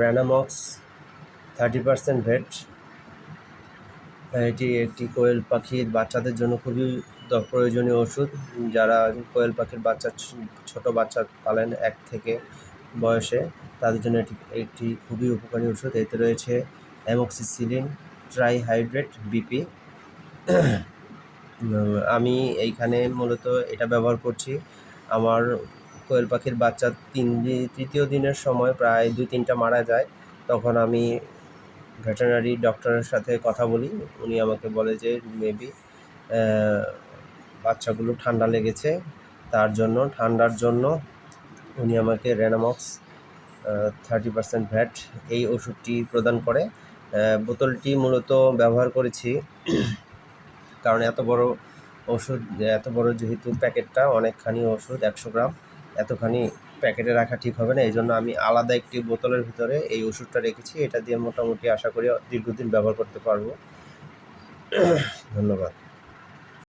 Ranamox thirty percent ভেট এটি একটি কোয়েল পাখির বাচ্চাদের জন্য খুবই প্রয়োজনীয় ওষুধ। যারা কোয়েল পাখির বাচ্চা, ছোট বাচ্চা পালেন এক থেকে বয়সে, তাদের জন্য এটি, একটি খুবই উপকারী ওষুধ। এতে রয়েছে অ্যামক্সিসিলিন, ট্রাইহাইড্রেট, বিপি। আমি এইখানে মূলত এটা ব্যবহার করছি। আমার কোয়েল পাখির বাচ্চা তিন তৃতীয় দিনের সময় প্রায় দুই, তিনটা মারা যায়, তখন আমি ভেটেরিনারি ডক্টরের সাথে কথা বলি। উনি আমাকে বলে যে, মেবি বাচ্চাগুলো ঠান্ডা লেগেছে, তার জন্য, ঠান্ডার জন্য উনি আমাকে রেনামক্স থার্টি পার্সেন্ট ভ্যাট এই ওষুধটি প্রদান করে। বোতলটি মূলত ব্যবহার করেছি, কারণ এত বড় ওষুধ, এত বড় যেহেতু প্যাকেটটা, অনেকখানি ওষুধ, একশো গ্রাম। এতখানি প্যাকেটে রাখা ঠিক হবে না, এই জন্য আমি আলাদা একটি বোতলের ভিতরে এই ওষুধটা রেখেছি। এটা দিয়ে মোটামুটি আশা করি দীর্ঘদিন ব্যবহার করতে পারব। ধন্যবাদ।